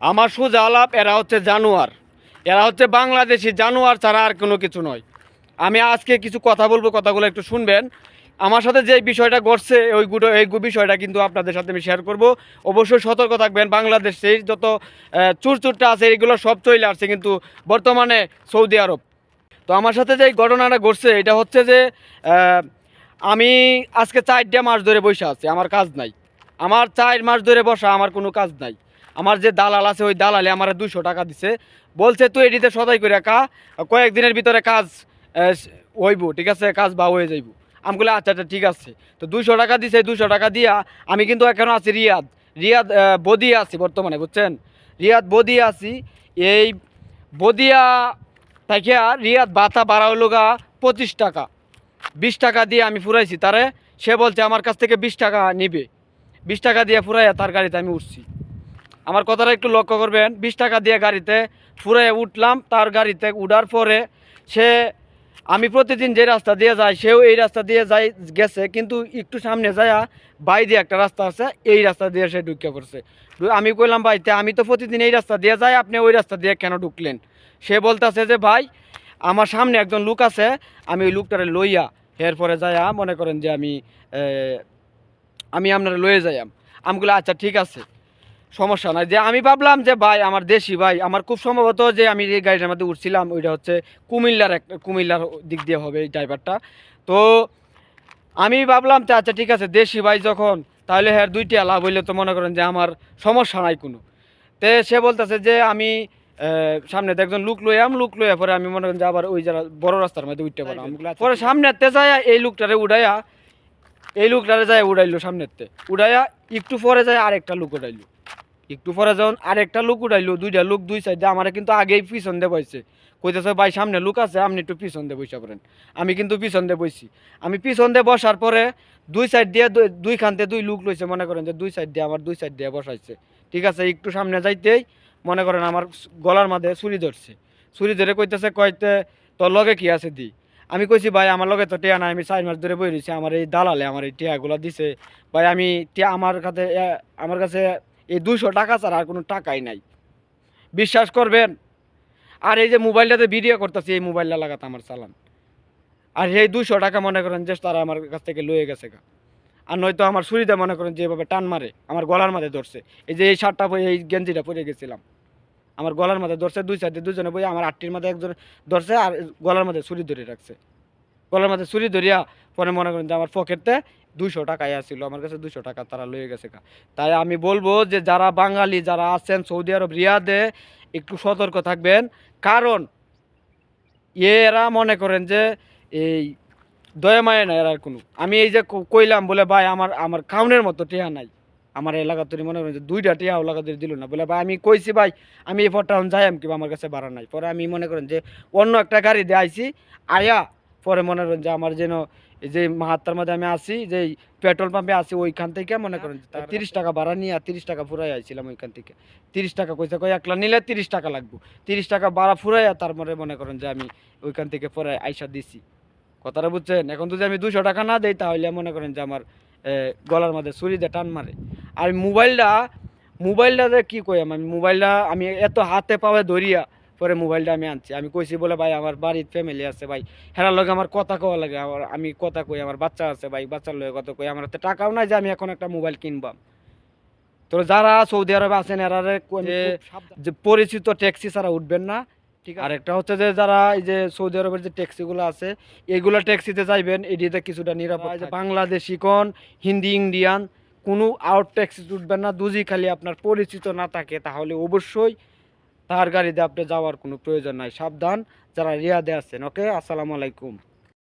আমার সোজা আলাপ, এরা হচ্ছে জানোয়ার। এরা হচ্ছে বাংলাদেশি জানোয়ার ছাড়া আর কোনো কিছু নয়। আমি আজকে কিছু কথা বলব, কথাগুলো একটু শুনবেন। আমার সাথে যে বিষয়টা ঘটছে, ওই গুটো, এই বিষয়টা কিন্তু আপনাদের সাথে আমি শেয়ার করব। অবশ্যই সতর্ক থাকবেন, বাংলাদেশে যত চুরচুরটা আছে এইগুলো সব চলে আসছে কিন্তু বর্তমানে সৌদি আরব। তো আমার সাথে যে ঘটনাটা ঘটছে, এটা হচ্ছে যে আমি আজকে চারটা মাস ধরে বসে আছি, আমার কাজ নাই। আমার চার মাস ধরে বসা, আমার কোনো কাজ নাই। আমার যে দালাল আছে, ওই দালালে আমার দুশো টাকা দিছে। বলছে, তুই এটিতে সদাই করে কা কয়েকদিনের ভিতরে কাজ হইব, ঠিক আছে? কাজ বা হয়ে যাইব। আমি বলে আচ্ছা আচ্ছা ঠিক আছে। তো দুশো টাকা দিছে দুশো টাকা দিয়া আমি কিন্তু এখনও আছি রিয়াদ। রিয়াদ বদিয়া আছি বর্তমানে, বুঝছেন? রিয়াদ, বদিয়া আছি। এই বদিয়া থেকে রিয়াদ বাতা বাড়া হলো গা পঁচিশ টাকা। বিশ টাকা দিয়ে আমি ফুরাইছি, তারে সে বলছে, আমার কাছ থেকে বিশ টাকা নিবে। বিশ টাকা দিয়ে ফুরাইয়া তার গাড়িতে আমি উঠছি। আমার কথাটা একটু লক্ষ্য করবেন, বিশ টাকা দিয়ে গাড়িতে ফুরাইয়া উঠলাম, তার গাড়িতে উঠার পরে সে, আমি প্রতিদিন যে রাস্তা দিয়ে যাই, সেও এই রাস্তা দিয়ে যাই, গেছে, কিন্তু একটু সামনে যায়া বাই দিয়ে একটা রাস্তা আছে, এই রাস্তা দিয়ে সে ঢুকে পড়ছে। ঢু- আমি কইলাম, ভাই আমি তো প্রতিদিন এই রাস্তা দিয়ে যাই, আপনি ওই রাস্তা দিয়ে কেন ঢুকলেন? সে বলতেছে যে, ভাই, আমার সামনে একজন লোক আছে, আমি ওই লোকটারে লইয়া এরপরে যাইয়া মনে করেন যে আমি আমি আপনারা লয়ে যাইয়াম। আমগুলো আচ্ছা ঠিক আছে। সমস্যা নাই। যে আমি ভাবলাম যে ভাই আমার দেশি ভাই আমার খুব সম্ভবত যে আমি যে গাড়িটার মধ্যে উঠছিলাম ওইটা হচ্ছে কুমিল্লার একটা কুমিল্লার দিক দিয়ে হবে এই ড্রাইভারটা তো আমি ভাবলাম যে আচ্ছা ঠিক আছে দেশি ভাই যখন তাহলে হ্যাঁ দুইটা লাভ হইলে তো মনে করেন যে আমার সমস্যা নাই কোনো। তে সে বলতেছে যে আমি সামনে তো একজন লুক লইয়াম লুক লইয়া পরে আমি মনে করেন যে আবার ওই যারা বড় রাস্তার মধ্যে উঠতে পারলাম পরে সামনেতে যায় এই লুকটারে উড়াইয়া এই লুকটারে যায় উড়াইলো সামনেতে উড়াইয়া একটু পরে যায় আরেকটা লুক উড়াইলো। একটু পরে যখন আরেকটা লুক উড়াইলো, দুইটা লুক দুই সাইডে, আমার কিন্তু আগেই পিছন দিয়ে বসছে কইতেছে, ভাই, সামনে লুক আছে, আপনি একটু পিছন দিয়ে বসে পড়েন। আমি কিন্তু পিছন দিয়ে বসছি আমি পিছন দিয়ে বসার পরে দুই সাইড দিয়ে দুই- খানতে দুই লুক লইছে, মনে করেন যে দুই সাইড দিয়ে আমার দুই সাইড দিয়ে বসাইছে। ঠিক আছে, একটু সামনে যাইতেই মনে করেন আমার গলার মাঝে ছুরি ধরছে। ছুরি ধরে কইতেছে, কইতে, তোর লগে কি আছে দি? আমি কইছি, ভাই, আমার লগে তো টিয়া নাই, আমি চার মাস ধরে বই রয়েছি আমার এই দালালে আমার এই টিয়াগুলো দিছে। ভাই, আমি টিয়া, আমার কাছে আমার কাছে এই দুশো টাকা ছাড়া আর কোনো টাকাই নাই। বিশ্বাস করবেন? আর এই যে মোবাইলটাতে ভিডিও করতেছি, এই মোবাইলটা লাগাতে আমার চালান। আর এই দুশো টাকা মনে করেন যে তারা আমার কাছ থেকে লয়ে গেছে গা। আর নয়তো আমার ছুরিতে মনে করেন যেভাবে টান মারে, আমার গলার মাঝে ধরছে। এই যে এই শার্টটা এই গেঞ্জিটা পরে গেছিলাম। আমার গলার মাঝে ধরছে, দুই সাইডে দুজনে বই আমার আটটির মাঝে একজন ধরছে আর গলার মাঝে ছুরি ধরে রাখছে। গলার মাঝে ছুরি ধরিয়া পরে মনে করেন যে আমার পকেটে দুইশো টাকায় আসছিল আমার কাছে দুশো টাকা তারা লয়ে গেছে তাই আমি বলব যে যারা বাঙালি, যারা আছেন সৌদি আরব, রিয়াদে, একটু সতর্ক থাকবেন। কারণ এরা মনে করেন যে এই দয়া মায়ে নাই এরা কোনো। আমি এই যে কইলাম বলে, ভাই, আমার আমার খাউনের মতো টিয়া নাই। আমার এলাকা তৈরি মনে করেন যে দুইটা টিয়া এলাকা তৈরি দিল না। বলে ভাই আমি কইছি ভাই আমি এই ফটো যাই আমি কিবা আমার কাছে ভাড়া নাই। পরে আমি মনে করেন যে অন্য একটা গাড়ি দিয়ে আইছি আয়া পরে মনে করেন যে আমার যেন যে মাহাত্মার মধ্যে আমি আসি যে পেট্রোল পাম্পে আসি ওইখান থেকে মনে করেন তিরিশ টাকা ভাড়া নিয়ে তিরিশ টাকা ফুরাই আইছিলাম ওইখান থেকে। তিরিশ টাকা কইসা কই একলা নিলে তিরিশ টাকা লাগবো। তিরিশ টাকা ভাড়া ফুরাইয়া তারপরে মনে করেন যে আমি ওইখান থেকে পরে আইসা দিছি। কথাটা বুঝছেন? এখন যদি আমি দুশো টাকা না দেই তাহলে মনে করেন যে আমার গলার মধ্যে ছুরি দিয়ে টান মারে। আর মোবাইলটা মোবাইলটা যে কী কই আমি মোবাইলটা আমি এত হাতে পাওয়া ধরিয়া পরে মোবাইলটা আমি আনছি। আমি কইছি বলে ভাই আমার বাড়ির ফ্যামিলি আছে ভাই। হেরার লগে আমার কথা কওয়া লাগে। আমার আমি কথা কই আমার বাচ্চা আছে ভাই। বাচ্চার লগে কথা কই। আমার হাতে টাকাও নাই যে আমি এখন একটা মোবাইল কিনবাম। তো যারা সৌদি আরবে আছেন এরারে যে পরিচিত ট্যাক্সি ছাড়া উঠবেন না ঠিক আছে? আরেকটা হচ্ছে যে যারা এই যে সৌদি আরবের যে ট্যাক্সিগুলো আছে এইগুলো ট্যাক্সিতে যাইবেন এটিতে কিছুটা নিরাপদ বাংলাদেশি কোন হিন্দি ইন্ডিয়ান কোনো আউট ট্যাক্সি না দুজি খালি আপনার পরিচিত না থাকে, তাহলে অবশ্যই তার গাড়িতে আপনি যাওয়ার কোনো প্রয়োজন নাই। সাবধান, যারা রিয়াদে আছেন ওকে আসসালামু আলাইকুম।